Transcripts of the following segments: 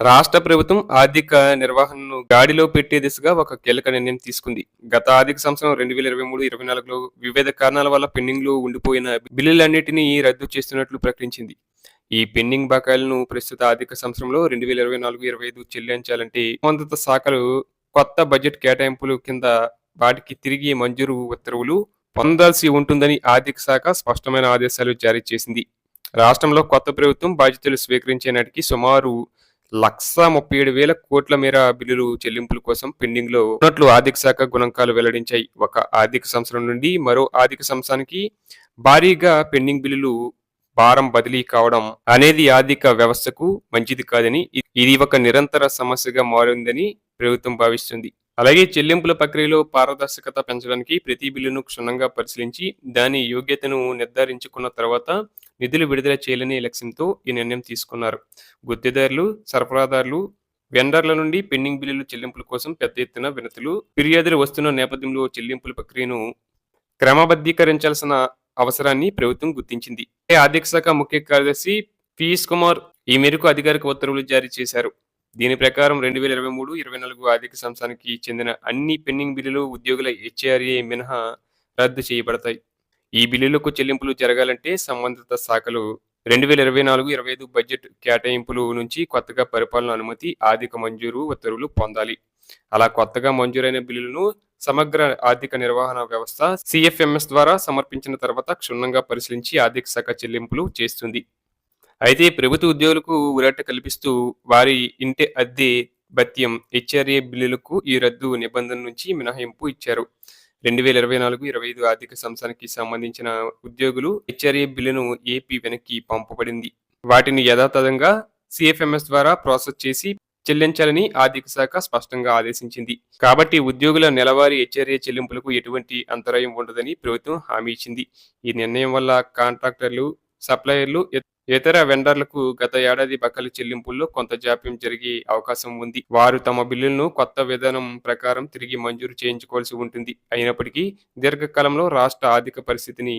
రాష్ట్ర ప్రభుత్వం ఆర్థిక నిర్వహణను గాడిలో పెట్టే దిశగా ఒక కీలక నిర్ణయం తీసుకుంది. గత ఆర్థిక సంవత్సరం రెండు వేల ఇరవై మూడు ఇరవై నాలుగులో వివిధ కారణాల వల్ల పెండింగ్లో ఉండిపోయిన బిల్లులన్నింటినీ రద్దు చేస్తున్నట్లు ప్రకటించింది. ఈ పెండింగ్ బకాయిలను ప్రస్తుత ఆర్థిక సంవత్సరంలో రెండు వేల ఇరవై నాలుగు ఇరవై ఐదు చెల్లించాలంటే సంబంధిత శాఖలు కొత్త బడ్జెట్ కేటాయింపులు కింద వాటికి తిరిగి మంజూరు ఉత్తర్వులు పొందాల్సి ఉంటుందని ఆర్థిక శాఖ స్పష్టమైన ఆదేశాలు జారీ చేసింది. రాష్ట్రంలో కొత్త ప్రభుత్వం బాధ్యతలు స్వీకరించే నాటికి సుమారు లక్ష ముప్పై ఏడు వేల కోట్ల మేర బిల్లులు చెల్లింపుల కోసం పెండింగ్లో ఉన్నట్లు ఆర్థిక శాఖ గణాంకాలు వెల్లడించాయి. ఒక ఆర్థిక సంవత్సరం నుండి మరో ఆర్థిక సంవత్సరానికి భారీగా పెండింగ్ బిల్లులు భారం బదిలీ కావడం అనేది ఆర్థిక వ్యవస్థకు మంచిది కాదని ఇది ఒక నిరంతర సమస్యగా మారిందని ప్రభుత్వం భావిస్తుంది. అలాగే చెల్లింపుల ప్రక్రియలో పారదర్శకత పెంచడానికి ప్రతి బిల్లును క్షుణ్ణంగా పరిశీలించి దాని యోగ్యతను నిర్ధారించుకున్న తర్వాత నిధులు విడుదల చేయాలనే లక్ష్యంతో ఈ నిర్ణయం తీసుకున్నారు. గుత్తేదారులు సరఫరాదారులు వెండర్ల నుండి పెండింగ్ బిల్లుల చెల్లింపుల కోసం పెద్ద ఎత్తున వినతులు ఫిర్యాదులు వస్తున్న నేపథ్యంలో చెల్లింపుల ప్రక్రియను క్రమబద్ధీకరించాల్సిన అవసరాన్ని ప్రభుత్వం గుర్తించింది. ఆర్థిక శాఖ ముఖ్య కార్యదర్శి పీయూష్ కుమార్ ఈ మేరకు అధికారిక ఉత్తర్వులు జారీ చేశారు. దీని ప్రకారం రెండు వేల ఇరవై మూడు ఇరవై నాలుగు ఆర్థిక సంవత్సరానికి చెందిన అన్ని పెండింగ్ బిల్లులు ఉద్యోగుల హెచ్ఆర్ఏ మినహా రద్దు చేయబడతాయి. ఈ బిల్లులకు చెల్లింపులు జరగాలంటే సంబంధిత శాఖలు రెండు వేల ఇరవై నాలుగు ఇరవై ఐదు బడ్జెట్ కేటాయింపులు నుంచి కొత్తగా పరిపాలన అనుమతి ఆర్థిక మంజూరు ఉత్తర్వులు పొందాలి. అలా కొత్తగా మంజూరైన బిల్లులను సమగ్ర ఆర్థిక నిర్వహణ వ్యవస్థ సిఎఫ్ఎంఎస్ ద్వారా సమర్పించిన తర్వాత క్షుణ్ణంగా పరిశీలించి ఆర్థిక శాఖ చెల్లింపులు చేస్తుంది. అయితే ప్రభుత్వ ఉద్యోగులకు ఊరట కల్పిస్తూ వారి ఇంటి అద్దె భత్యం హెచ్ఆర్ఏ బిల్లులకు ఈ రద్దు నిబంధన నుంచి మినహాయింపు ఇచ్చారు. రెండు వేల ఇరవై నాలుగు ఇరవై ఐదు ఆర్థిక సంవత్సరానికి సంబంధించిన ఉద్యోగులు హెచ్ఆర్ఏ బిల్లును ఏపీ వెనక్కి పంపబడింది. వాటిని యథాతథంగా సిఎఫ్ఎంఎస్ ద్వారా ప్రాసెస్ చేసి చెల్లించాలని ఆర్థిక శాఖ స్పష్టంగా ఆదేశించింది. కాబట్టి ఉద్యోగుల నెలవారీ హెచ్ఆర్ఏ చెల్లింపులకు ఎటువంటి అంతరాయం ఉండదని ప్రభుత్వం హామీ ఇచ్చింది. ఈ నిర్ణయం వల్ల కాంట్రాక్టర్లు సప్లయర్లు ఇతర వెండర్లకు గత ఏడాది బకాయిల చెల్లింపుల్లో కొంత జాప్యం జరిగే అవకాశం ఉంది. వారు తమ బిల్లులను కొత్త విధానం ప్రకారం తిరిగి మంజూరు చేయించుకోవాల్సి ఉంటుంది. అయినప్పటికీ దీర్ఘకాలంలో రాష్ట్ర ఆర్థిక పరిస్థితిని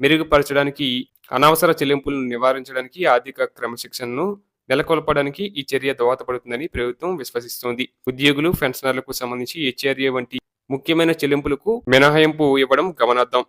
మెరుగుపరచడానికి అనవసర చెల్లింపులను నివారించడానికి ఆర్థిక క్రమశిక్షణను నెలకొల్పడానికి ఈ చర్య దోహదపడుతుందని ప్రభుత్వం విశ్వసిస్తోంది. ఉద్యోగులు పెన్షనర్లకు సంబంధించి హెచ్ఆర్ఏ వంటి ముఖ్యమైన చెల్లింపులకు మినహాయింపు ఇవ్వడం గమనార్థం